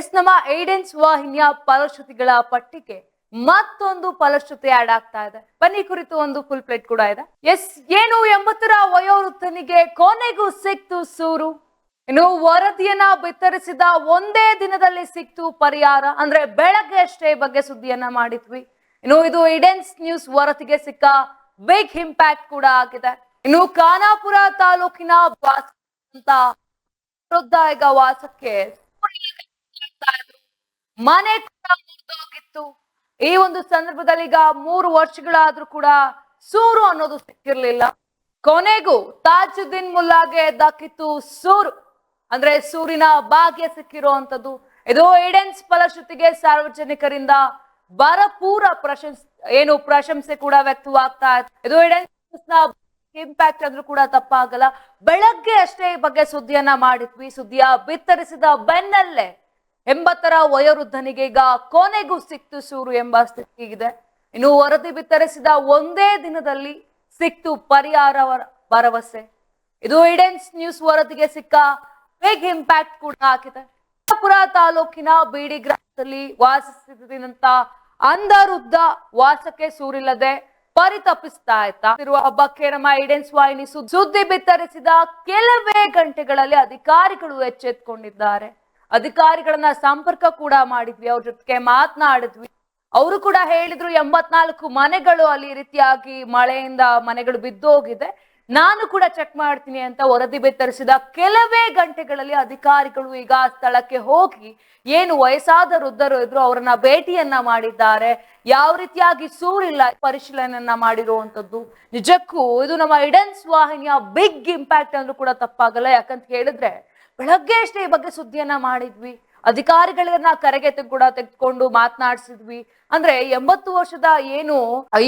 S ನಮ್ಮ ಏಡೆನ್ಸ್ ವಾಹಿನಿಯ ಫಲಶ್ರುತಿಗಳ ಪಟ್ಟಿಗೆ ಮತ್ತೊಂದು ಫಲಶ್ರುತಿ ಆಡ್ ಆಗ್ತಾ ಇದೆ. ಬನ್ನಿ ಕುರಿತು ಒಂದು ಫುಲ್ ಪ್ಲೇಟ್ ಕೂಡ ಇದೆ. ಎಸ್ ಏನು ಎಂಬತ್ತರ ವಯೋವೃತ್ತನಿಗೆ ಕೊನೆಗೂ ಸಿಕ್ತು ಸೂರು. ಇನ್ನು ವರದಿಯನ್ನ ಬಿತ್ತರಿಸಿದ ಒಂದೇ ದಿನದಲ್ಲಿ ಸಿಕ್ತು ಪರಿಹಾರ. ಅಂದ್ರೆ ಬೆಳಗ್ಗೆ ಅಷ್ಟೇ ಬಗ್ಗೆ ಸುದ್ದಿಯನ್ನ ಮಾಡಿದ್ವಿ. ಇನ್ನು ಇದು ಇಡೆನ್ಸ್ ನ್ಯೂಸ್ ವರದಿಗೆ ಸಿಕ್ಕ ಬಿಗ್ ಇಂಪ್ಯಾಕ್ಟ್ ಕೂಡ ಆಗಿದೆ. ಇನ್ನು ಖಾನಾಪುರ ತಾಲೂಕಿನ ವಾಸ ವಾಸಕ್ಕೆ ಮನೆ ಕೂಡ ಮುರಿದೋಗಿತ್ತು. ಈ ಒಂದು ಸಂದರ್ಭದಲ್ಲಿ ಈಗ ಮೂರು ವರ್ಷಗಳಾದ್ರೂ ಕೂಡ ಸೂರು ಅನ್ನೋದು ಸಿಕ್ಕಿರ್ಲಿಲ್ಲ. ಕೊನೆಗೂ ತಾಜುದ್ದೀನ್ ಮುಲ್ಲಾಗೆ ದಕ್ಕಿತ್ತು ಸೂರು. ಅಂದ್ರೆ ಸೂರಿನ ಭಾಗ್ಯ ಸಿಕ್ಕಿರುವಂತದ್ದು ಇದು ಏಡೆನ್ಸ್ ಫಲಶ್ರುತಿಗೆ ಸಾರ್ವಜನಿಕರಿಂದ ಭರಪೂರ ಪ್ರಶಂಸೆ, ಏನು ಪ್ರಶಂಸೆ ಕೂಡ ವ್ಯಕ್ತವಾಗ್ತಾ ಇದು ಏಡೆನ್ಸ್ನ ಇಂಪ್ಯಾಕ್ಟ್ ಅಂದ್ರೂ ಕೂಡ ತಪ್ಪಾಗಲ್ಲ. ಬೆಳಗ್ಗೆ ಅಷ್ಟೇ ಈ ಬಗ್ಗೆ ಸುದ್ದಿಯನ್ನ ಮಾಡಿದ್ವಿ. ಸುದ್ದಿಯ ಬಿತ್ತರಿಸಿದ ಬೆನ್ನಲ್ಲೇ ಎಂಬತ್ತರ ಈಗ ಕೊನೆಗೂ ಸಿಕ್ತು ಸೂರು ಎಂಬ ಸ್ಥಿತಿ ಇದೆ. ಇನ್ನು ವರದಿ ಬಿತ್ತರಿಸಿದ ಒಂದೇ ದಿನದಲ್ಲಿ ಸಿಕ್ತು ಪರಿಹಾರ ಭರವಸೆ. ಇದು ಇಡೆನ್ಸ್ ನ್ಯೂಸ್ ವರದಿಗೆ ಸಿಕ್ಕ ಬಿಗ್ ಇಂಪ್ಯಾಕ್ಟ್ ಕೂಡ ಹಾಕಿದೆ. ಪುರ ತಾಲೂಕಿನ ಬೀಡಿ ಗ್ರಾಮದಲ್ಲಿ ವಾಸಿಸಿದಂತ ಅಂಧರುದ್ಧ ವಾಸಕ್ಕೆ ಸೂರಿಲ್ಲದೆ ಪರಿತಪಿಸ್ತಾ ಇತ್ತ ಇರುವ ಹಬ್ಬಕ್ಕೆ ನಮ್ಮ ಇಡೆನ್ಸ್ ವಾಹಿನಿ ಸುದ್- ಸುದ್ದಿ ಬಿತ್ತರಿಸಿದ ಕೆಲವೇ ಗಂಟೆಗಳಲ್ಲಿ ಅಧಿಕಾರಿಗಳು ಎಚ್ಚೆತ್ಕೊಂಡಿದ್ದಾರೆ. ಅಧಿಕಾರಿಗಳನ್ನ ಸಂಪರ್ಕ ಕೂಡ ಮಾಡಿದ್ವಿ, ಅವ್ರ ಜೊತೆಗೆ ಮಾತನಾಡಿದ್ವಿ. ಅವರು ಕೂಡ ಹೇಳಿದ್ರು, ಎಂಬತ್ನಾಲ್ಕು ಮನೆಗಳು ಅಲ್ಲಿ ರೀತಿಯಾಗಿ ಮಳೆಯಿಂದ ಮನೆಗಳು ಬಿದ್ದೋಗಿದೆ ನಾನು ಕೂಡ ಚೆಕ್ ಮಾಡ್ತೀನಿ ಅಂತ ವರದಿ ಬಿತ್ತರಿಸಿದ ಕೆಲವೇ ಗಂಟೆಗಳಲ್ಲಿ ಅಧಿಕಾರಿಗಳು ಈಗ ಸ್ಥಳಕ್ಕೆ ಹೋಗಿ ಏನು ವಯಸ್ಸಾದ ವೃದ್ಧರು ಇದ್ರು ಅವರನ್ನ ಭೇಟಿಯನ್ನ ಮಾಡಿದ್ದಾರೆ. ಯಾವ ರೀತಿಯಾಗಿ ಸೂರಿಲ್ಲ ಪರಿಶೀಲನೆಯನ್ನ ಮಾಡಿರುವಂತದ್ದು. ನಿಜಕ್ಕೂ ಇದು ನಮ್ಮ ಇಡೆನ್ಸ್ ವಾಹಿನಿಯ ಬಿಗ್ ಇಂಪ್ಯಾಕ್ಟ್ ಅಂದ್ರೂ ಕೂಡ ತಪ್ಪಾಗಲ್ಲ. ಯಾಕಂತ ಹೇಳಿದ್ರೆ ಬೆಳಗ್ಗೆ ಅಷ್ಟೇ ಈ ಬಗ್ಗೆ ಸುದ್ದಿಯನ್ನ ಮಾಡಿದ್ವಿ, ಅಧಿಕಾರಿಗಳನ್ನ ಕರೆಗೆ ಕೂಡ ತೆಗೆದುಕೊಂಡು ಮಾತನಾಡಿಸಿದ್ವಿ. ಅಂದ್ರೆ ಎಂಬತ್ತು ವರ್ಷದ ಏನು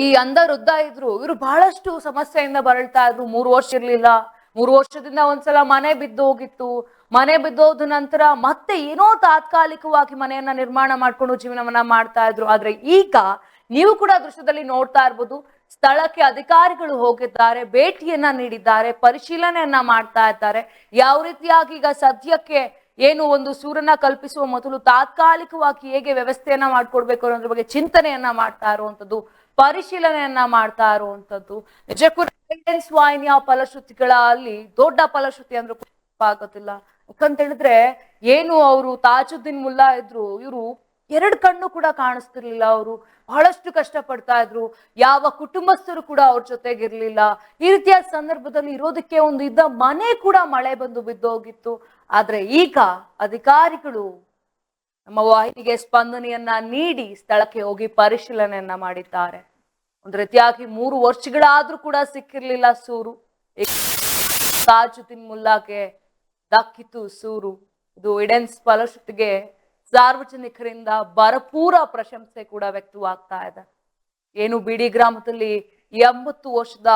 ಈ ಅಂಧ ವೃದ್ಧ ಇದ್ರು, ಇವರು ಬಹಳಷ್ಟು ಸಮಸ್ಯೆಯಿಂದ ಬರಳ್ತಾ ಇದ್ರು. ಮೂರು ವರ್ಷ ಇರ್ಲಿಲ್ಲ. ಮೂರು ವರ್ಷದಿಂದ ಒಂದ್ಸಲ ಮನೆ ಬಿದ್ದು ಹೋಗಿತ್ತು. ಮನೆ ಬಿದ್ದೋದ ನಂತರ ಮತ್ತೆ ಏನೋ ತಾತ್ಕಾಲಿಕವಾಗಿ ಮನೆಯನ್ನ ನಿರ್ಮಾಣ ಮಾಡ್ಕೊಂಡು ಜೀವನವನ್ನ ಮಾಡ್ತಾ ಇದ್ರು. ಆದ್ರೆ ಈಗ ನೀವು ಕೂಡ ದೃಶ್ಯದಲ್ಲಿ ನೋಡ್ತಾ ಇರ್ಬೋದು. ಸ್ಥಳಕ್ಕೆ ಅಧಿಕಾರಿಗಳು ಹೋಗಿದ್ದಾರೆ, ಭೇಟಿಯನ್ನ ನೀಡಿದ್ದಾರೆ, ಪರಿಶೀಲನೆಯನ್ನ ಮಾಡ್ತಾ ಇದ್ದಾರೆ. ಯಾವ ರೀತಿಯಾಗಿ ಈಗ ಸದ್ಯಕ್ಕೆ ಏನು ಒಂದು ಸೂರನ್ನ ಕಲ್ಪಿಸುವ ಮೊದಲು ತಾತ್ಕಾಲಿಕವಾಗಿ ಹೇಗೆ ವ್ಯವಸ್ಥೆಯನ್ನ ಮಾಡ್ಕೊಡ್ಬೇಕು ಅನ್ನೋದ್ರ ಬಗ್ಗೆ ಚಿಂತನೆಯನ್ನ ಮಾಡ್ತಾ ಇರುವಂತದ್ದು ಪರಿಶೀಲನೆಯನ್ನ ಮಾಡ್ತಾ ಇರುವಂತದ್ದು ನಿಜಕ್ಕೂ ವಾಹಿನಿಯ ಫಲಶ್ರುತಿಗಳ ಅಲ್ಲಿ ದೊಡ್ಡ ಫಲಶ್ರುತಿ ಅಂದ್ರೆ ಆಗೋದಿಲ್ಲ ಯಾಕಂತ ಹೇಳಿದ್ರೆ ಏನು ಅವರು ತಾಜುದ್ದೀನ್ ಮುಲ್ಲಾ ಇದ್ರು, ಇವರು ಎರಡು ಕಣ್ಣು ಕೂಡ ಕಾಣಿಸ್ತಿರ್ಲಿಲ್ಲ ಅವರು. ಬಹಳಷ್ಟು ಕಷ್ಟಪಡ್ತಾ ಇದ್ರು. ಯಾವ ಕುಟುಂಬಸ್ಥರು ಕೂಡ ಅವ್ರ ಜೊತೆಗಿರ್ಲಿಲ್ಲ. ಈ ರೀತಿಯ ಸಂದರ್ಭದಲ್ಲಿ ಇರೋದಕ್ಕೆ ಒಂದು ಇದ್ದ ಮನೆ ಕೂಡ ಮಳೆ ಬಂದು ಬಿದ್ದೋಗಿತ್ತು. ಆದ್ರೆ ಈಗ ಅಧಿಕಾರಿಗಳು ನಮ್ಮ ವಾಹಿನಿಗೆ ಸ್ಪಂದನೆಯನ್ನ ನೀಡಿ ಸ್ಥಳಕ್ಕೆ ಹೋಗಿ ಪರಿಶೀಲನೆಯನ್ನ ಮಾಡಿದ್ದಾರೆ. ಒಂದು ರೀತಿಯಾಗಿ ಮೂರು ವರ್ಷಗಳಾದ್ರೂ ಕೂಡ ಸಿಕ್ಕಿರ್ಲಿಲ್ಲ ಸೂರು. ತಾಜುದ್ದೀನ್ ಮುಲ್ಲಾಗೆ ದಕ್ಕಿತು ಸೂರು. ಇದು ಇಡೆನ್ಸ್ ಫಲಶ್ರುತಿಗೆ ಸಾರ್ವಜನಿಕರಿಂದ ಭರಪೂರ ಪ್ರಶಂಸೆ ಕೂಡ ವ್ಯಕ್ತವಾಗ್ತಾ ಇದೆ. ಏನು ಬಿಡಿ ಗ್ರಾಮದಲ್ಲಿ ಎಂಬತ್ತು ವರ್ಷದ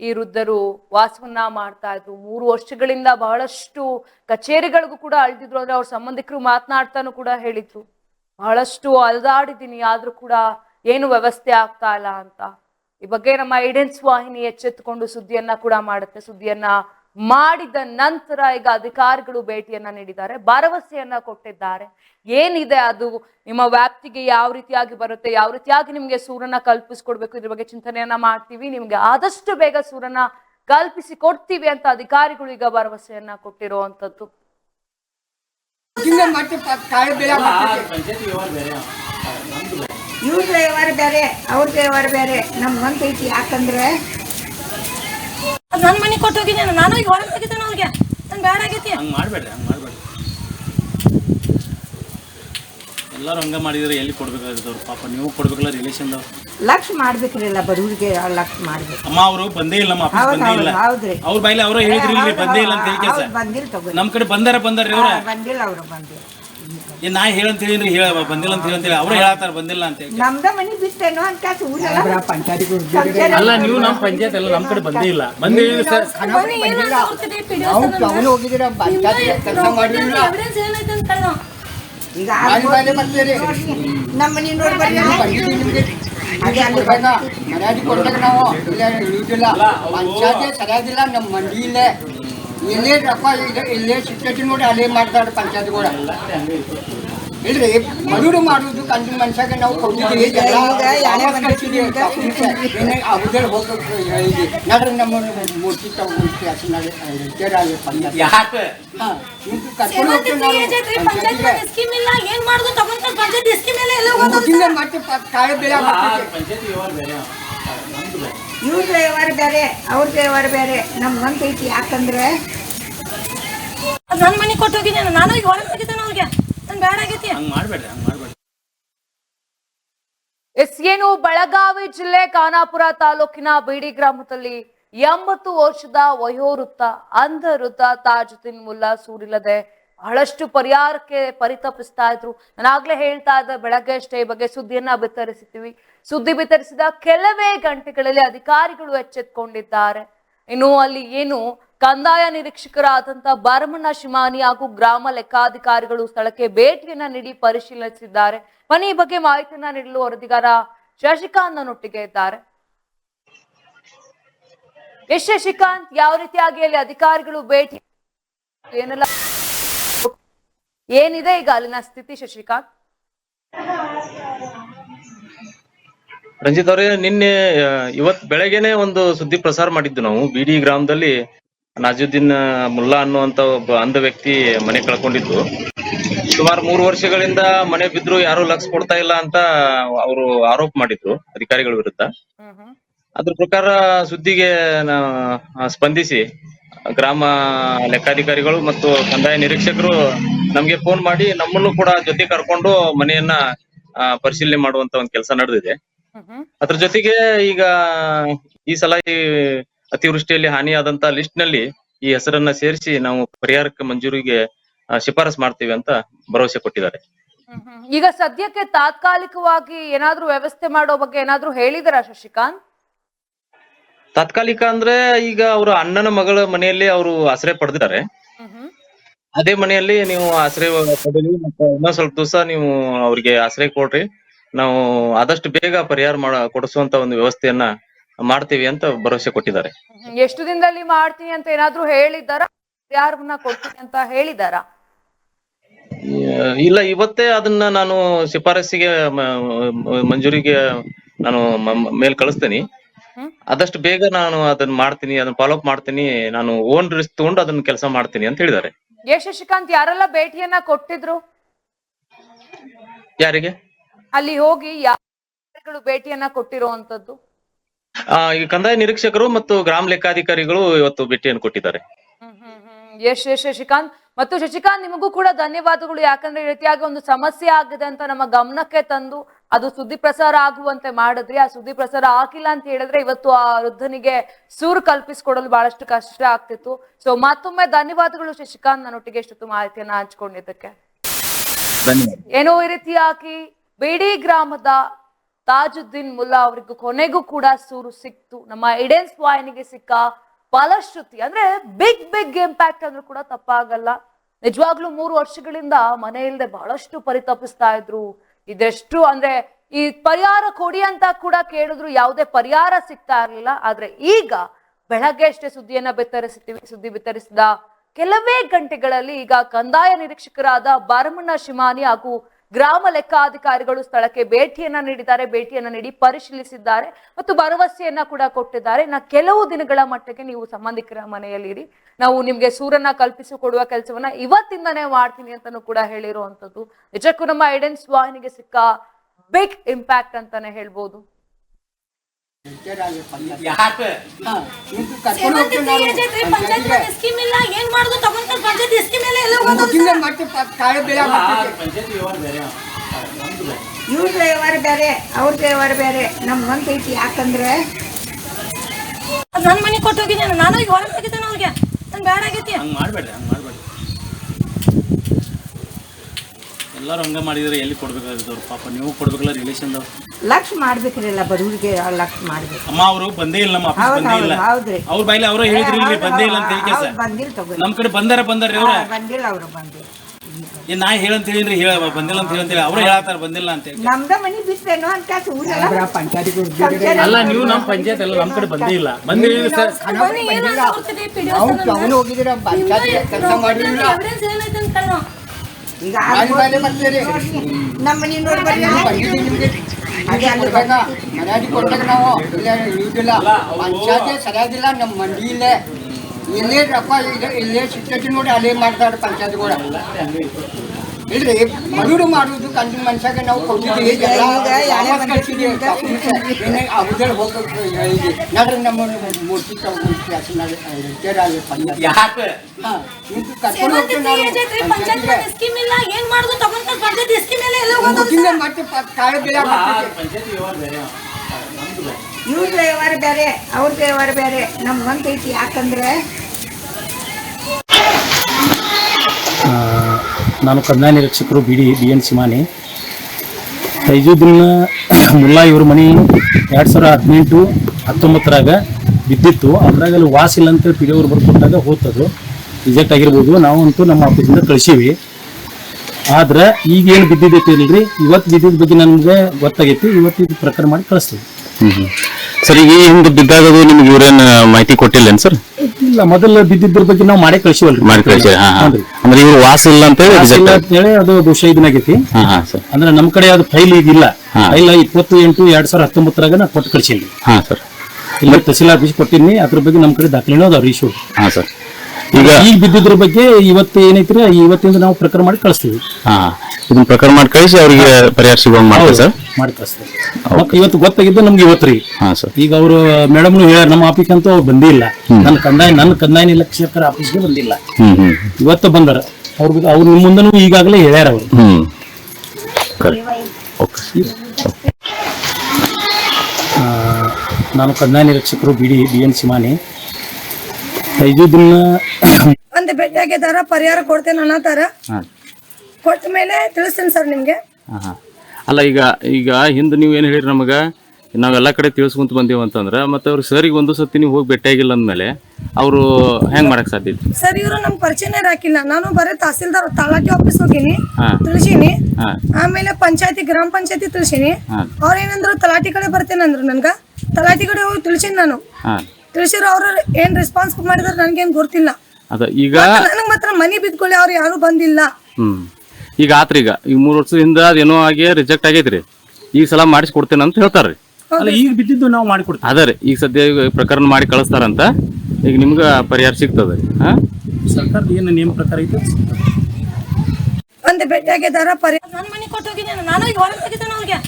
ಈ ವೃದ್ಧರು ವಾಸವನ್ನ ಮಾಡ್ತಾ ಇದ್ರು. ಮೂರು ವರ್ಷಗಳಿಂದ ಬಹಳಷ್ಟು ಕಚೇರಿಗಳಿಗೂ ಕೂಡ ಅಳ್ದಿದ್ರು. ಅಂದ್ರೆ ಅವ್ರ ಸಂಬಂಧಿಕರು ಮಾತನಾಡ್ತಾನು ಕೂಡ ಹೇಳಿದ್ರು. ಬಹಳಷ್ಟು ಅಲ್ದಾಡಿದ್ದೀನಿ, ಆದ್ರೂ ಕೂಡ ಏನು ವ್ಯವಸ್ಥೆ ಆಗ್ತಾ ಇಲ್ಲ ಅಂತ. ಈ ಬಗ್ಗೆ ನಮ್ಮ ಐಡೆನ್ಸ್ ವಾಹಿನಿ ಎಚ್ಚೆತ್ತುಕೊಂಡು ಸುದ್ದಿಯನ್ನ ಕೂಡ ಮಾಡುತ್ತೆ. ಸುದ್ದಿಯನ್ನ ಮಾಡಿದ ನಂತರ ಈಗ ಅಧಿಕಾರಿಗಳು ಭೇಟಿಯನ್ನ ನೀಡಿದ್ದಾರೆ, ಭರವಸೆಯನ್ನ ಕೊಟ್ಟಿದ್ದಾರೆ. ಏನಿದೆ ಅದು? ನಿಮ್ಮ ವ್ಯಾಪ್ತಿಗೆ ಯಾವ ರೀತಿಯಾಗಿ ಬರುತ್ತೆ? ಯಾವ ರೀತಿಯಾಗಿ ನಿಮ್ಗೆ ಸೂರನ್ನ ಕಲ್ಪಿಸ್ಕೊಡ್ಬೇಕು? ಇದ್ರ ಬಗ್ಗೆ ಚಿಂತನೆಯನ್ನ ಮಾಡ್ತೀವಿ. ನಿಮ್ಗೆ ಆದಷ್ಟು ಬೇಗ ಸೂರನ್ನ ಕಲ್ಪಿಸಿ ಕೊಡ್ತೀವಿ ಅಂತ ಅಧಿಕಾರಿಗಳು ಈಗ ಭರವಸೆಯನ್ನ ಕೊಟ್ಟಿರುವಂತದ್ದು. ಇವ್ರ ವ್ಯವಹಾರ ಬೇರೆ ಅವ್ರ ವ್ಯವಹಾರ ಬೇರೆ ನಮ್ ಒಂದ್ ಐತಿ. ಯಾಕಂದ್ರೆ ನನ್ನ ಮನೆ ಕೊಟ್ಟು ಹೋಗಿದ್ದೇನೆ ನಾನು. ಈಗ ಹೊರಗೆ ತೆಗಿತೇನೆ ಅವ್ರಿಗೆ ನನ್ ಬೇಡ ಆಗೈತಿ. ಹಂಗೆ ಮಾಡಬೇಡ್ರಿ ಹಂಗೆ ಮಾಡಬೇಡ್ರಿ. ಎಲ್ಲರೂ ಹಂಗೆ ಮಾಡಿದ್ರೆ ಎಲ್ಲಿ ಕೊಡ್ಬೇಕಾಗಿದ್ದವ್ರು ಪಾಪ ನೀವು ಕೊಡ್ಬೇಕಲ್ಲ ರಿಲೇಷನ್ದವ್ರು ಲಕ್ಷ ಮಾಡ್ಬೇಕ್ರಿಲ್ಲ ಬಡವ್ರಿಗೆ ಲಕ್ಷ ಮಾಡ್ಬೇಕು. ಅಮ್ಮ ಅವರು ಬಂದೇ ಇಲ್ಲ ಆಫೀಸ್ ಬಂದೇ ಇಲ್ಲ. ಹೌದ್ ಹೌದ್ರಿ. ಅವ್ರ ಬಾಯಿಲಿ ಅವರೇ ಹೇಳಿದ್ರಿ ಇಲ್ರಿ ಬಂದೇ ಇಲ್ಲ ಅಂತ ಹೇಳಿ ಕೆಲಸ ಹೌದ್ ಬಂದಿಲ್ಲ ತಗೋ. ನಮ್ಮ ಕಡೆ ಬಂದಾರ ಬಂದಾರ ಅವ್ರ? ಬಂದಿಲ್ಲ ಅವ್ರು ಬಂದಿಲ್ಲ. ಏನ್ ನಾ ಹೇಳಂತ ಹೇಳಿನ್ರಿ ಹೇಳ ಬಂದಿಲ್ಲ ಅಂತ ಹೇಳಂತೇಳಿ ಅವ್ರು ಹೇಳತ್ತಾರ ಬಂದಿಲ್ಲ ಅಂತ ಹೇಳಿ ನಮ್ದ ಮನಿ ಬಿತ್ತೇನೋ ಅಂತ ಊರೆಲ್ಲ ಅವ್ರ ಪಂಚಾಯ್ತಿಗೆ ಹೋಗ್ಬಿಡಿ. ಸಂಚಾರ ಅಲ್ಲ ನೀವು ನಮ್ಮ ಪಂಚಾಯತ್ ಎಲ್ಲ ನಮ್ಮ ಕಡೆ ಬಂದಿಲ್ಲ. ಇಲ್ಲ ಬಂದೇ ಇಲ್ಲ ಸರ್ ನಾವು ಅವನು ಹೋಗಿದ್ದೀರ? ಕೆಲಸ ಮಾಡಿಲ್ಲ ಈಗ ನಮ್ಮ ಮನೆ ನೋಡಿ ಬರ್ರಿ. ಮರ್ಯಾದೆ ಕೊಡ್ಬೇಕು ನಾವು. ಇಲ್ಲ ಇಳುವುದಿಲ್ಲ ಪಂಚಾಯತಿ ಸರಿಯಾಗಿಲ್ಲ ನಮ್ಮ ಮಂದಿ ಇಲ್ಲೇ. ಇಲ್ಲೇ ರೊಕ್ಕ ಇದೆ ಇಲ್ಲೇ ಸಿಕ್ಕೈತಿ ನೋಡಿ ಅಲ್ಲೇ ಮಾಡ್ತಾರೆ ಪಂಚಾಯತ್ ಕೂಡ ಇಲ್ರಿ ಮದುವೆ ಮಾಡುವುದು ಕಂಡು ಮನುಷ್ಯಾಗ ನಾವು ಕೊಟ್ಟಿದ್ದೀವಿ. ಈಗ ನಡ್ರಿ ನಮ್ಮ ಮೂರ್ತಿ ತಗೊಂಡು ಪಂಚಾಯತ್. ಮತ್ತೆ ಬೆಳೆ ಇವ್ರ ವ್ಯವಹಾರ ಬೇರೆ ಅವ್ರ ವ್ಯವಹಾರ ಬೇರೆ. ನಮ್ ಅಂತ ಐತಿ ಯಾಕಂದ್ರೆ ನನ್ನ ಮನೆ ಕೊಟ್ಟೋಗಿನ ಕೊಟ್ಟು ಹೋಗಿದ್ದೇನೆ ನಾನು. ಈಗ ಹೊರಗೆ ಹೋಗಿದ್ದೇನೆ ಅವ್ರಿಗೆ. ನನ್ ಬೇಡ ಆಗೈತಿ. ಹಂಗೆ ಮಾಡಬೇಡ್ರಿ ಹಂಗೆ ಮಾಡಬೇಡ್ರಿ. ಎಸ್ ಏನು ಬೆಳಗಾವಿ ಜಿಲ್ಲೆ ಖಾನಾಪುರ ತಾಲೂಕಿನ ಬಿಡಿ ಗ್ರಾಮದಲ್ಲಿ ಎಂಬತ್ತು ವರ್ಷದ ವಯೋವೃತ್ತ ಅಂಧ ವೃತ್ತ ತಾಜುದ್ದೀನ್ ಮುಲ್ಲಾ ಸೂರಿಲ್ಲದೆ ಬಹಳಷ್ಟು ಪರಿಹಾರಕ್ಕೆ ಪರಿತಪಿಸ್ತಾ ಇದ್ರು. ನಾನಾಗ್ಲೇ ಹೇಳ್ತಾ ಇದ್ದ, ಬೆಳಗ್ಗೆ ಅಷ್ಟೇ ಈ ಬಗ್ಗೆ ಸುದ್ದಿಯನ್ನ ಬಿತ್ತರಿಸಿದ್ವಿ. ಸುದ್ದಿ ಬಿತ್ತರಿಸಿದ ಕೆಲವೇ ಗಂಟೆಗಳಲ್ಲಿ ಅಧಿಕಾರಿಗಳು ಎಚ್ಚೆತ್ಕೊಂಡಿದ್ದಾರೆ. ಇನ್ನು ಅಲ್ಲಿ ಏನು ಕಂದಾಯ ನಿರೀಕ್ಷಕರಾದಂತ ಭರಮಣ್ಣ ಶಿಮಾನಿ ಹಾಗೂ ಗ್ರಾಮ ಲೆಕ್ಕಾಧಿಕಾರಿಗಳು ಸ್ಥಳಕ್ಕೆ ಭೇಟಿಯನ್ನ ನೀಡಿ ಪರಿಶೀಲಿಸಿದ್ದಾರೆ. ಮನೆ ಬಗ್ಗೆ ಮಾಹಿತಿಯನ್ನ ನೀಡಲು ವರದಿಗಾರ ಶಶಿಕಾಂತ್ ನನ್ನೊಟ್ಟಿಗೆ ಇದ್ದಾರೆ. ಎಸ್ ಶಶಿಕಾಂತ್, ಯಾವ ರೀತಿಯಾಗಿ ಅಲ್ಲಿ ಅಧಿಕಾರಿಗಳು ಭೇಟಿ ಏನೆಲ್ಲ ಏನಿದೆ ಈಗ ಅಲ್ಲಿನ ಸ್ಥಿತಿ ಶಶಿಕಾಂತ್? ರಂಜಿತ್ ಅವರೇ ನಿನ್ನೆ ಇವತ್ ಬೆಳಗ್ಗೆನೆ ಒಂದು ಸುದ್ದಿ ಪ್ರಸಾರ ಮಾಡಿದ್ದು ನಾವು. ಬಿಡಿ ಗ್ರಾಮದಲ್ಲಿ ನಾಜುದ್ದೀನ್ ಮುಲ್ಲಾ ಅನ್ನುವಂತ ಒಬ್ಬ ಅಂಧ ವ್ಯಕ್ತಿ ಮನೆ ಕಳ್ಕೊಂಡಿದ್ದು. ಸುಮಾರು ಮೂರು ವರ್ಷಗಳಿಂದ ಮನೆ ಬಿದ್ರು ಯಾರು ಲಕ್ಷ ಕೊಡ್ತಾ ಇಲ್ಲ ಅಂತ ಅವರು ಆರೋಪ ಮಾಡಿದ್ರು ಅಧಿಕಾರಿಗಳ ವಿರುದ್ಧ. ಅದ್ರ ಪ್ರಕಾರ ಸುದ್ದಿಗೆ ನಾ- ಸ್ಪಂದಿಸಿ ಗ್ರಾಮ ಲೆಕ್ಕಾಧಿಕಾರಿಗಳು ಮತ್ತು ಕಂದಾಯ ನಿರೀಕ್ಷಕರು ನಮ್ಗೆ ಫೋನ್ ಮಾಡಿ ನಮ್ಮನ್ನು ಕೂಡ ಜೊತೆ ಕರ್ಕೊಂಡು ಮನೆಯನ್ನ ಪರಿಶೀಲನೆ ಮಾಡುವಂತ ಒಂದು ಕೆಲಸ ನಡೆದಿದೆ. ಅದ್ರ ಜೊತೆಗೆ ಈಗ ಈ ಸಲ ಈ ಅತಿವೃಷ್ಟಿಯಲ್ಲಿ ಹಾನಿಯಾದಂತ ಲಿಸ್ಟ್ನಲ್ಲಿ ಈ ಹೆಸರನ್ನ ಸೇರಿಸಿ ನಾವು ಪರಿಹಾರಕ್ಕೆ ಮಂಜೂರಿಗೆ ಶಿಫಾರಸ್ ಮಾಡ್ತೀವಿ ಅಂತ ಭರವಸೆ ಕೊಟ್ಟಿದ್ದಾರೆ. ಈಗ ಸದ್ಯಕ್ಕೆ ತಾತ್ಕಾಲಿಕವಾಗಿ ಏನಾದ್ರೂ ವ್ಯವಸ್ಥೆ ಮಾಡೋ ಬಗ್ಗೆ ಏನಾದ್ರೂ ಹೇಳಿದಾರ ಶಶಿಕಾಂತ್? ತಾತ್ಕಾಲಿಕ ಅಂದ್ರೆ ಈಗ ಅವ್ರ ಅಣ್ಣನ ಮಗಳ ಮನೆಯಲ್ಲಿ ಅವರು ಆಶ್ರಯ ಪಡೆದಿದ್ದಾರೆ. ಅದೇ ಮನೆಯಲ್ಲಿ ನೀವು ಆಶ್ರಯ ಪಡೀರಿ ಮತ್ತೆ ಇನ್ನೊಂದ್ ಸ್ವಲ್ಪ ದಿವಸ ನೀವು ಅವ್ರಿಗೆ ಆಶ್ರಯ ಕೊಡ್ರಿ. ನಾವು ಆದಷ್ಟು ಬೇಗ ಪರಿಹಾರ ಮಾಡ ಕೊಡಿಸುವಂತ ಒಂದು ವ್ಯವಸ್ಥೆಯನ್ನ ಮಾಡ್ತೀವಿ ಅಂತ ಭರವಸೆ ಕೊಟ್ಟಿದ್ದಾರೆ. ಎಷ್ಟು ದಿನದಲ್ಲಿ ಮಾಡ್ತೀನಿ ಅಂತ ಏನಾದ್ರೂ ಹೇಳಿದ್ದಾರ? ಪರಿಹಾರವನ್ನ ಕೊಡ್ತೀನಿ ಅಂತ ಹೇಳಿದಾರ ಇಲ್ಲ ಇವತ್ತೇ ಅದನ್ನ ನಾನು ಶಿಫಾರಸ್ಸಿಗೆ ಮ- ಮಂಜೂರಿಗೆ ನಾನು ಮ- ಮೇಲ್ ಕಳಿಸ್ತೇನೆ. ಆದಷ್ಟು ಬೇಗ ನಾನು ಅದನ್ನ ಮಾಡ್ತೀನಿ ಅದನ್ನ ಫಾಲೋ ಅಪ್ ಮಾಡ್ತೀನಿ ನಾನು ಓನ್ ರಿಸ್ಕ್ ತಗೊಂಡು ಅದನ್ನ ಕೆಲಸ ಮಾಡ್ತೀನಿ ಅಂತ ಹೇಳಿದ್ದಾರೆ. ಯಶಶಿಕಾಂತ್ ಶಶಿಕಾಂತ್ ಯಾರೆಲ್ಲ ಭೇಟಿಯನ್ನ ಕೊಟ್ಟಿದ್ರು? ಯಾರಿಗೆ? ಅಲ್ಲಿ ಹೋಗಿ ಯಾರು ಭೇಟಿಯನ್ನ ಕೊಟ್ಟಿರುವಂತದ್ದು ಆ ಈ ಕಂದಾಯ ನಿರೀಕ್ಷಕರು ಮತ್ತು ಗ್ರಾಮ ಲೆಕ್ಕಾಧಿಕಾರಿಗಳು ಇವತ್ತು ಭೇಟಿಯನ್ನು ಕೊಟ್ಟಿದ್ದಾರೆ. ಯಶ್ ಯಶ್ ಶಶಿಕಾಂತ್ ಮತ್ತು ಶಶಿಕಾಂತ್ ನಿಮಗೂ ಕೂಡ ಧನ್ಯವಾದಗಳು. ಯಾಕಂದ್ರೆ ಈ ರೀತಿಯಾಗಿ ಒಂದು ಸಮಸ್ಯೆ ಆಗಿದೆ ಅಂತ ನಮ್ಮ ಗಮನಕ್ಕೆ ತಂದು ಅದು ಸುದ್ದಿ ಪ್ರಸಾರ ಆಗುವಂತೆ ಮಾಡಿದ್ರಿ ಆ ಸುದ್ದಿ ಪ್ರಸಾರ ಆಗಿಲ್ಲ ಅಂತ ಹೇಳಿದ್ರೆ ಇವತ್ತು ಆ ವೃದ್ಧನಿಗೆ ಸೂರು ಕಲ್ಪಿಸಿಕೊಡಲು ಬಹಳಷ್ಟು ಕಷ್ಟ ಆಗ್ತಿತ್ತು. ಸೊ ಮತ್ತೊಮ್ಮೆ ಧನ್ಯವಾದಗಳು ಶಶಿಕಾಂತ್ ನನ್ನೊಟ್ಟಿಗೆ ಇಷ್ಟೊತ್ತು ಮಾಹಿತಿಯನ್ನ ಹಂಚ್ಕೊಂಡಿದ್ದಕ್ಕೆ. ಏನೋ ಈ ರೀತಿಯಾಗಿ ಬೇಡಿ ಗ್ರಾಮದ ತಾಜುದ್ದೀನ್ ಮುಲ್ಲಾ ಅವರಿಗೂ ಕೊನೆಗೂ ಕೂಡ ಸೂರು ಸಿಕ್ತು. ನಮ್ಮ ಇಡೆನ್ಸ್ ವಾಹಿನಿಗೆ ಸಿಕ್ಕ ಫಲಶ್ರುತಿ ಅಂದ್ರೆ ಬಿಗ್ ಬಿಗ್ ಇಂಪ್ಯಾಕ್ಟ್ ಅಂದ್ರೂ ಕೂಡ ತಪ್ಪಾಗಲ್ಲ. ನಿಜವಾಗ್ಲೂ ಮೂರು ವರ್ಷಗಳಿಂದ ಮನೆ ಇಲ್ಲದೆ ಬಹಳಷ್ಟು ಪರಿತಪಿಸ್ತಾ ಇದ್ರು. ಇದೆಷ್ಟು ಅಂದ್ರೆ ಈ ಪರಿಹಾರ ಕೊಡಿ ಅಂತ ಕೂಡ ಕೇಳಿದ್ರು, ಯಾವುದೇ ಪರಿಹಾರ ಸಿಗ್ತಾ ಇರಲಿಲ್ಲ. ಆದ್ರೆ ಈಗ ಬೆಳಗ್ಗೆ ಅಷ್ಟೇ ಸುದ್ದಿಯನ್ನ ಬಿತ್ತರಿಸ್ತೀವಿ, ಸುದ್ದಿ ಬಿತ್ತರಿಸಿದ ಕೆಲವೇ ಗಂಟೆಗಳಲ್ಲಿ ಈಗ ಕಂದಾಯ ನಿರೀಕ್ಷಕರಾದ ಬಾರಮಣ್ಣ ಶಿಮಾನಿ ಹಾಗೂ ಗ್ರಾಮ ಲೆಕ್ಕಾಧಿಕಾರಿಗಳು ಸ್ಥಳಕ್ಕೆ ಭೇಟಿಯನ್ನ ನೀಡಿದ್ದಾರೆ, ಭೇಟಿಯನ್ನ ನೀಡಿ ಪರಿಶೀಲಿಸಿದ್ದಾರೆ ಮತ್ತು ಭರವಸೆಯನ್ನ ಕೂಡ ಕೊಟ್ಟಿದ್ದಾರೆ. ನಾ ಕೆಲವು ದಿನಗಳ ಮಟ್ಟಿಗೆ ನೀವು ಸಂಬಂಧಿಕರ ಮನೆಯಲ್ಲಿರಿ ನಾವು ನಿಮ್ಗೆ ಸೂರನ್ನ ಕಲ್ಪಿಸಿಕೊಡುವ ಕೆಲಸವನ್ನ ಇವತ್ತಿಂದನೇ ಮಾಡ್ತೀನಿ ಅಂತಾನು ಕೂಡ ಹೇಳಿರುವಂತದ್ದು ನಿಜಕ್ಕೂ ನಮ್ಮ ಐಡೆನ್ಸ್ ವಾಹಿನಿಗೆ ಸಿಕ್ಕ ಬಿಗ್ ಇಂಪ್ಯಾಕ್ಟ್ ಅಂತಾನೆ ಹೇಳ್ಬೋದು. ಇವ್ರ ವ್ಯವಹಾರ ಬೇರೆ ಅವ್ರ ವ್ಯವಹಾರ ಬೇರೆ. ನಮ್ಗಂತ ಐತಿ ಯಾಕಂದ್ರೆ ಅದ್ ನನ್ ಮನೆಗ್ ಕೊಟ್ಟು ಹೋಗಿದ್ದೇನೆ ನಾನು ಈಗ ಹೊರಗೆ ಹೋಗಿದ್ದೇನೆ ಅವ್ರಿಗೆ. ನನ್ ಬೇಡ ಆಗೈತಿ. ಹಂಗೆ ಮಾಡಬೇಡ್ರಿ ಹಂಗೆ ಮಾಡಬೇಡ್ರಿ. ಎಲ್ಲರೂ ಹಂಗೆ ಮಾಡಿದ್ರೆ ಎಲ್ಲಿ ಕೊಡ್ಬೇಕಾಗಿದ್ದವ್ರು ಅವ್ರು? ಪಾಪ ನೀವು ಕೊಡ್ಬೇಕಲ್ಲ ರಿಲೇಷನ್ದವ್ರು ಲಕ್ಷ ಮಾಡ್ಬೇಕ್ರಲ್ಲ ಬಡವ್ರಿಗೆ ಲಕ್ಷ ಮಾಡ್ಬೇಕು. ಅಮ್ಮ ಅವರು ಬಂದೇ ಇಲ್ಲ ನಮ್ಮ ಆಫೀಸ್ ಹೌದ್ ಬಂದೇ ಇಲ್ಲ. ಹೌದ್ರಿ. ಅವ್ರ ಬಾಯ್ಲಿ ಅವರೇ ಹೇಳಿದ್ರಿ ಇಲ್ಲಿ ಬಂದೇ ಇಲ್ಲ ಅಂತ ಹೇಳಿ ಹೌದ್ ಬಂದಿಲ್ಲ ನಮ್ ಕಡೆ ಬಂದಾರ ಬಂದಾರ ಅವ್ರ. ಬಂದಿಲ್ಲ ಅವ್ರು ಬಂದಿಲ್ಲ. ಏನ್ ನಾ ಹೇಳಂತ ಹೇಳಿನ್ರಿ ಹೇಳ ಬಂದಿಲ್ಲ ಅಂತ ಹೇಳಂತೇಳಿ. ಅವ್ರು ಹೇಳತ್ತಾರ ಬಂದಿಲ್ಲ ಅಂತ ಹೇಳಿ. ನಮ್ದ ಮನಿ ಬಿತ್ತೇನೋ ಅಂತ ಊರೆಲ್ಲ ಅವ್ರ ಪಂಚಾಯತ್ ಅಲ್ಲ ನೀವು ನಮ್ಮ ಪಂಚಾಯತ್ ಎಲ್ಲ ನಮ್ಮ ಕಡೆ ಬಂದೇ ಇಲ್ಲ ಸರ್ ಹೋಗಿದ್ದೀರ ಪಂಚಾಯತ್ಗೆ ಕೆಲಸ ಮಾಡಿಲ್ಲ ಈಗ ನಮ್ಮ ಮನೆ ನೋಡಿ ಅಲ್ಲಿ ಮರ್ಯಾದೆ ಕೊಡ್ಬೇಕು ನಾವು. ಇಲ್ಲ ಇರುದಿಲ್ಲ ಪಂಚಾಯತಿ ಸರಿಯಾಗಿಲ್ಲ ನಮ್ಮ ಮಂಡಿ ಇಲ್ಲೇ. ಇಲ್ಲೇ ರೊಕ್ಕ ಇದೆ ಇಲ್ಲೇ ಸಿಕ್ಕೈತಿ ನೋಡಿ ಅಲ್ಲೇ ಮಾಡ್ತಾರೆ ಪಂಚಾಯತ್ಗಳು. ಇಲ್ರಿ ಮದುವೆ ಮಾಡುವುದು ಕಂಡು ಮನುಷ್ಯಾಗ ನಾವು ಕೊಟ್ಟಿದ್ದೀವಿ. ಈಗ ಹೋಗ್ಬೇಕು ನಡ್ರಿ ನಮ್ಮ ಮೂರ್ತಿ ತಗೊಂಡು ಯಾಕೆ? ಕರ್ಕೊಂಡು ಹೋಗ್ತೀವಿ ನಾವು. ಪಂಚಾಯತ್ ಮತ್ತೆ ಕಾಳು ಇವ್ರ ವ್ಯವಹಾರ ಬೇರೆ ಅವ್ರ ವ್ಯವಹಾರ ಬೇರೆ ನಮ್ಗೊಂದೈತಿ ಯಾಕಂದ್ರೆ ಆ, ನಾನು ಕಂದಾಯ ನಿರೀಕ್ಷಕರು B D, B N Simani. Taijuddin Mulla ಇವ್ರ ಮನೆ ಎರಡು ಸಾವಿರ ಹದಿನೆಂಟು, ಹತ್ತೊಂಬತ್ತರಾಗ ಬಿದ್ದಿತ್ತು. ಅದ್ರಾಗ ಅಲ್ಲಿ ವಾಸ್ ಇಲ್ಲ ಅಂತೇಳಿ ಪಿ ಡಿ ಅವ್ರು ಬರ್ಕೊಟ್ಟಾಗ ಹೋಗ್ತದು ರಿಜೆಕ್ಟ್ ಆಗಿರ್ಬೋದು. ನಾವು ಅಂತೂ ನಮ್ಮ ಆಫೀಸಿಂದ ಕಳಿಸೀವಿ. ಆದ್ರೆ ಈಗೇನು ಬಿದ್ದಿದ್ದೈತಿ ಇಲ್ರಿ ಇವತ್ತು ಬಿದ್ದಿದ್ದ ಬಗ್ಗೆ ನಮ್ಗೆ ಗೊತ್ತಾಗೈತಿ. ಇವತ್ತು ಇದು ಪ್ರಕರಣ ಮಾಡಿ ಕಳಿಸ್ತೀವಿ. ಸರ್ ಈ ಹಿಂದೆ ಬಿದ್ದಾಗದು ನಿಮ್ಗೆ ಇವರೇನು ಮಾಹಿತಿ ಕೊಟ್ಟಿಲ್ಲೇನು ಸರ್? ಇಲ್ಲ ಮೊದಲ ಬಿದ್ದಿದ್ರ ಬಗ್ಗೆ ನಾವು ಮಾಡೇ ಕಳಿಸಿವಲ್ರಿ. ಮಾಡಿ ಕಳಿಸಿ ಹಾ ಹಾ. ಹೌದ್ರಿ. ಅಂದ್ರೆ ಇವ್ರು ವಾಸ ಇಲ್ಲ ಅಂತ ಹೇಳಿ reject ಅಂತೇಳಿ ಅದು ದೋಷ ಇದನ್ನಾಗೈತಿ. ಹಾ ಹಾ ಸರ್. ಅಂದ್ರೆ ನಮ್ ಕಡೆ ಅದು ಫೈಲ್ ಈಗಿಲ್ಲ ಇಲ್ಲ. ಫೈಲ್ ಇಪ್ಪತ್ತು ಎಂಟು ಎರಡ್ ಸಾವಿರ ಹತ್ತೊಂಬತ್ತರಾಗ ನಾ ಕೊಟ್ಟು ಕಳ್ಸೀನಿ ಹಾ ಸರ್. ಇಲ್ಲಿ ತಹಸೀಲ್ ಆಫೀಸ್ ಕೊಟ್ಟಿನಿ ಅದ್ರ ಬಗ್ಗೆ ನಮ್ ಕಡೆ ದಾಖಲೆನೂ ಅದಾವ್ರಿ ಇಶ್ಯೂ ಹಾ ಸರ್. ಈಗ ಈಗ ಬಿದ್ದಿದ್ರ ಬಗ್ಗೆ ಇವತ್ತು ಏನೈತ್ರಿ ಇವತ್ತಿಂದ ನಾವು ಪ್ರಕರಣ ಮಾಡಿ ಕಳಿಸ್ತೀವಿ. ಹಾ ಇದನ್ನ ಪ್ರಕರಣ ಮಾಡಿ ಕಳಿಸಿ ಅವರಿಗೆ ಪರಿಹಾರ ಸಿಗುವಂಗ್ ಮಾಡ್ತೀವಿ ಸರ್. ಮಾಡಿ ಕಳಿಸ್ತೀವಿ ಮತ್ತೆ ಇವತ್ತು ಗೊತ್ತಾಗಿದ್ದು ನಮ್ಗೆ ಇವತ್ತ್ರಿ ಹಾ ಸರ್. ಈಗ ಅವರು ಮೇಡಮ್ ಹೇಳ್ಯಾರ ನಮ್ಮ ಆಫೀಸ್ ಅಂತೂ ಅವ್ರು ಬಂದಿಲ್ಲ. ನನ್ನ ಕಂದಾಯ ನನ್ನ ಕಂದಾಯ ನಿರೀಕ್ಷಕರ ಆಫೀಸ್ಗೆ ಬಂದಿಲ್ಲ. ಹ್ಮ್ ಹ್ಮ್. ಇವತ್ತು ಬಂದಾರ. ಅವ್ರ ಅವ್ರ ನಿಮ್ಮ ಮುಂದನೂ ಈಗಾಗಲೇ ಹೇಳ್ಯಾರ ಅವರು. ಹ್ಮ್. Correct okay. ಆ, ನಾನು ಕಂದಾಯ ನಿರೀಕ್ಷಕರು B D B N Simani Taijuddin ಒಂದು ಭೇಟಿಯಾಗಿದ್ದಾರ ಪರಿಹಾರ ಕೊಡ್ತೇನೆ ಅನ್ನತಾರ ಹಾ. ಕೊಟ್ಟ ಮೇಲೆ ತಿಳಿಸ್ತೀನಿ ಸರ್ ನಿಮ್ಗೆ. ಹಾ, ಹಾ. ಅಲ್ಲ ಈಗ ಈಗ ಹಿಂದೆ ನೀವು ಏನು ಹೇಳಿರಿ ನಮಗೆ? ನಾವೆಲ್ಲ ಕಡೆ ತಿಳಿಸ್ಕೊಂತ ಬಂದೀವಿ ಅಂತಂದ್ರೆ ಮತ್ತೆ ಅವ್ರು ಸರಿಗೆ ಒಂದು ಸತಿ ನೀವು ಹೋಗಿ ಭೇಟಿಯಾಗಿಲ್ಲ ಅಂದಮೇಲೆ ಅವರು ಹೆಂಗ್ ಮಾಡಕ್ ಸಾಧ್ಯ ಸರ್ ಇವರು ನಮ್ ಪರಿಚಯನೇ ಹಾಕಿಲ್ಲ ನಾನು ಬರೀ ತಹಸೀಲ್ದಾರ್ ತಲಾಟಿ ಆಫೀಸ್ ಹೋಗಿನಿ ತಿಳಿಸಿನಿ ತಿಳಿಸೀನಿ. ಹಾ. ಆಮೇಲೆ ಪಂಚಾಯತಿ ಗ್ರಾಮ ಪಂಚಾಯತಿ ತಿಳಿಸೀನಿ. ಹಾ. ಅವ್ರ ಏನಂದ್ರು ತಲಾಟಿ ಕಡೆ ಬರ್ತೇನೆ ಅಂದ್ರು ನನ್ಗ. ತಲಾಟಿ ಕಡೆ ಹೋಗಿ ತಿಳಿಸೀನಿ ನಾನು. ತಿಳಿಸಿರು ತಿಳಿಸಿರೋ ಅವ್ರು ಏನ್ ರೆಸ್ಪಾನ್ಸ್ ಮಾಡಿದ್ರೆ ನನ್ಗೇನ್ ಗೊತ್ತಿಲ್ಲ. ಅದ ಈಗ ನನಗ್ ಮಾತ್ರ ಮನಿ ಬಿದ್ಕೊಳ್ಳಿ ಅವ್ರು ಯಾರು ಬಂದಿಲ್ಲ. ಈಗ ಆತ್ರಿ ಈಗ. ಈ ಮೂರು ವರ್ಷದಿಂದ ಅದೇನೋ ಆಗಿ ರಿಜೆಕ್ಟ್ ಆಗೈತ್ರಿ. ಈ ಸಲ ಮಾಡಿಸಿ ಕೊಡ್ತೇನೆ ಅಂತ ಹೇಳ್ತಾರ್ರಿ. ಅಲ್ಲ ಈಗ ಬಿದ್ದಿದ್ದು ನಾವು ಮಾಡಿಕೊಡ್ತೀವಿ. ಅದ ರೀ. ಈಗ ಸದ್ಯ ಈಗ ಪ್ರಕರಣ ಮಾಡಿ ಕಳಿಸ್ತಾರಂತ. ಈಗ ನಿಮ್ಗೆ ಪರಿಹಾರ ಸಿಗ್ತದೆ ಹಾ? ಸರ್ಕಾರದ ಏನು ನಿಯಮ ಪ್ರಕಾರ ಐತೆ? ಒಂದು ಭೇಟಿಯಾಗಿದ್ದಾರ? ಪರಿಹಾರ? ನಾನು ಮನೆ ಕೊಟ್ಟು ಹೋಗಿದ್ದೇನೆ ನಾನು ಈಗ ಹೊರಗೆ ಹೋಗಿದ್ದೇನೆ ಅವ್ರಿಗೆ.